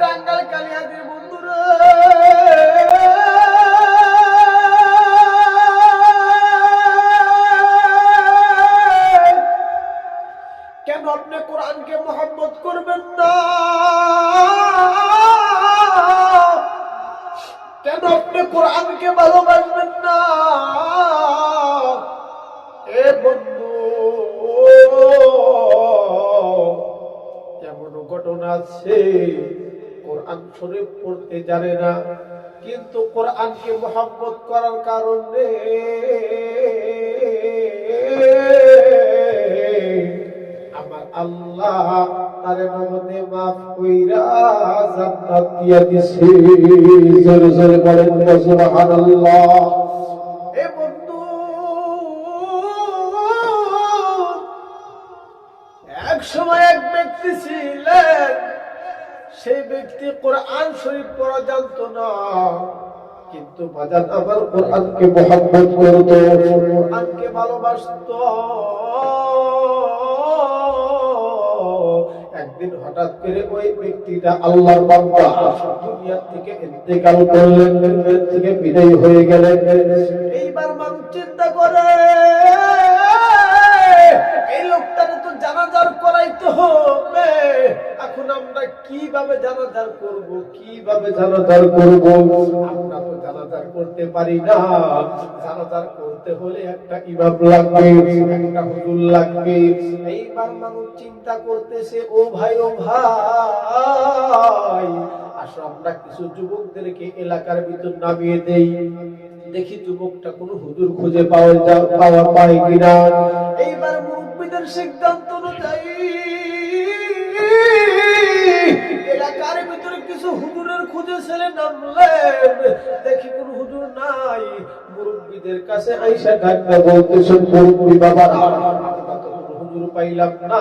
টাঙ্গাল কালিয়াদের বন্ধুরা। কেন আপনি কোরআনকে মোহাম্মত করবেন না? কেন আপনি কোরআনকে ভালোবাসবেন না? এ বন্ধু এমন ঘটনা আছে। কোরআন শরীফ পড়তে জানে না। কিন্তু কোরআনকে মোহাম্মত করার কারণে আমার আল্লাহ তারে মনে এ বন্ধু, এক সময় এক ব্যক্তি ছিলেন সেই ব্যক্তি কোরআন শরীফ পড়া জানতো না। কিন্তু বাজান আমার কোরআনকে মোহাম্মত করতো, কোরআনকে ভালোবাসতো। একদিন হঠাৎ করে ওই ব্যক্তিটা আল্লাহর বান্দা দুনিয়া থেকে ইন্তেকাল করলেন থেকে বিদায় হয়ে গেলেন। এইবার মানুষ চিন্তা করে। এই লোকটারে তো জানাজার করাইতে হবে। এখন আমরা কীভাবে জানাজার করব, কীভাবে জানাজার করব? আমরা তো জানাজার করতে পারি না। জানাজার করতে হলে একটা ইমাম লাগবে, একটা হুজুর লাগবে। এইবার মানুষ চিন্তা করতেছে, ও ভাই ও ভাই, আসো আমরা কিছু যুবকদেরকে এলাকার ভিতর নামিয়ে দেই। দেখি যুবকটা কোনো হুজুর খুঁজে পাওয়া পাওয়া পায় কিনা। এইবার মুরব্বীদের সিদ্ধান্ত অনুযায়ী এলাকার ভিতরে কিছু হুজুরের খুঁজে ছেলে নামলেন। দেখি কোন হুজুর নাই। মুরব্বীদের কাছে আইসা ডাক্তার বলতেছেন, মুরব্বী বাবা আমরা তো কোনো হুজুর পাইলাম না।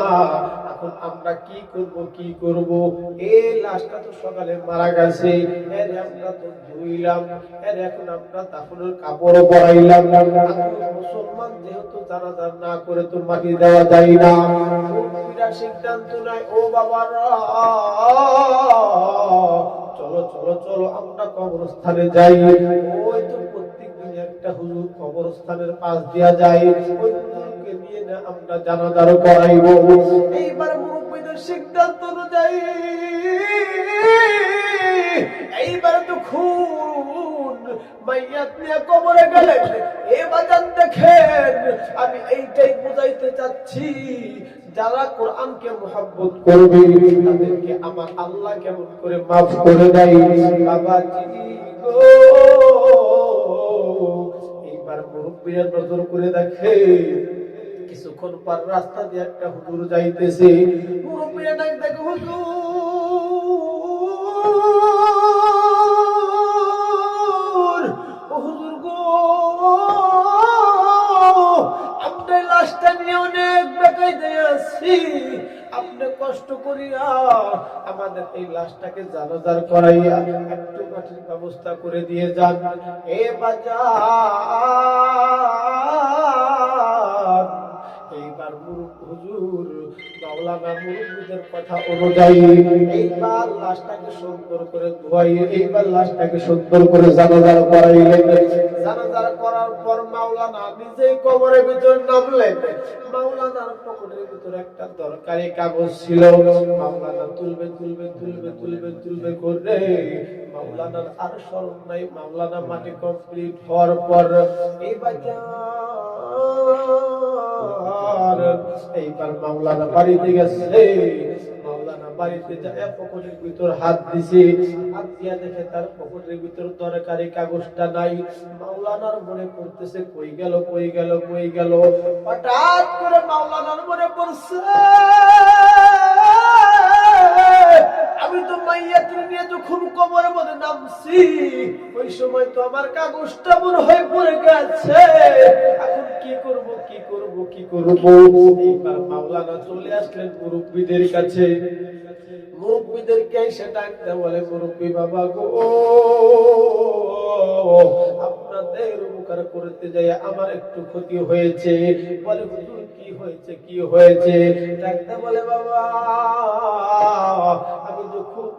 এখন আমরা কি করব কি করব? এই লাশটা তো সকালে মারা গেছে। এর আমরা তো ধুইলাম। এর এখন আমরা দাফনের কাপড় পরাইলাম। মুসলমান যেহেতু জানাজা না করে তো মাটি দেওয়া যায় না। সিদ্ধান্ত নেয়, ও বাবারা, চলো চলো চলো, আমরা কবরস্থানে যাই। ওই তো প্রত্যেক দিন একটা হুজুর কবরস্থানের পাশ দিয়া যায়। ওই হুজুরকে না, আমরা জানাজারও করাইব এইবার মুরব্বীদের সিদ্ধান্ত অনুযায়ী, এইবার তো খুন মাইয়াত নিয়ে কবরে গেলেন। এ বাজান দেখেন, আমি এইটাই বুঝাইতে চাচ্ছি, যারা কোরআনকে মোহাব্বত করবে, তাদেরকে আমার আল্লাহ কেমন করে মাফ করে দেয়? বাবাজি গো, এইবার মুরব্বীরা নজর করে দেখে কিছুক্ষণ পর রাস্তা দিয়ে একটা হুজুর যাইতেছে। লাশটা নিয়ে অনেক কষ্ট করিয়া আমাদের এই লাশটাকে করাইয়া ব্যবস্থা করে দিয়ে যান। এ বাজার এইবার এইবার মাওলানার একটা দরকারি কাগজ ছিল। মাওলানা তুলবে তুলবে তুলবে তুলবে তুলবে করে মাওলানার আর স্মরণ নাই। মাওলানা মাটি কমপ্লিট হওয়ার পর এই বাজার এইবার মাওলানা বাড়িতে গেছে। ভিতর হাত দিছে। হাত দিয়া দেখে তার পকেটের ভিতর দরকারি কাগজটা নাই। মাওলানার মনে পড়তেছে, কই গেল কই গেল কই গেল। হঠাৎ করে মাওলানার মনে পড়ছে। নামছি ওই সময় তো আমার কাগজটা মনে হয় পড়ে গেছে। এখন কি করব কি করব কি করব এইবার মাওলানা চলে আসলেন মুরব্বীদের কাছে। মুরব্বীদেরকে এসে ডাকতে বলে মুরব্বী বাবা গো আপনাদের উপকার করতে যাই আমার একটু ক্ষতি হয়েছে। বলে হুজুর কি হয়েছে কি হয়েছে? ডাকতে বলে বাবা আমি যখন মাইয়াত দিয়ে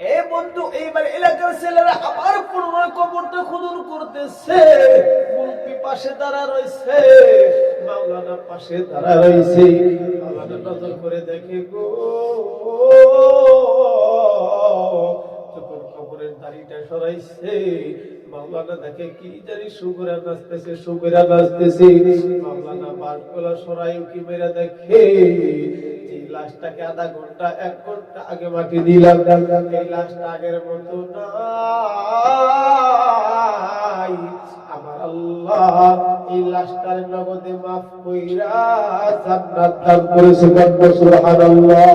এ বন্ধু, এইবার এলাকার ছেলেরা আবার পুনরায় কবরটা খোদন করতেছে। মুরব্বী পাশে দাঁড়া রয়েছে, মাওলানা পাশে দাঁড়া রয়েছে। নজর করে দেখে গো। যখন খবরের দাড়িটা সরাইছে, মাওলানা দেখে কি জানি সুগরা নাচতেছে সুগরা নাচতেছে। মাওলানা বাস গলা সরাই উকি মেরা দেখে। লাশটাকে আধা ঘণ্টা, এক ঘণ্টা আগে মাটি দিলাম। এই লাশটা আগের মতো নাই। আমার আল্লাহ এই লাশটার নগদে মাফ কইরা জান্নাত দান করেছে সুবহানাল্লাহ।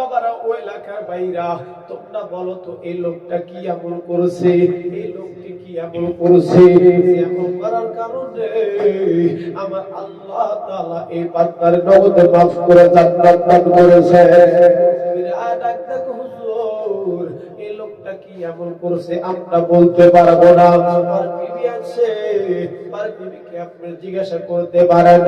বাবারা, ও এলাকার বাইরা, তোমরা বলো তো, এই লোকটা কি এমন করেছে? এই লোকটি কি এমন করেছে? এমন করার কারণে আমার আল্লাহ এই নগদে মাফ করে করেছে। আমরা বলতে পারব না। আমার বিবি আছে জিজ্ঞাসা করতে পারেন।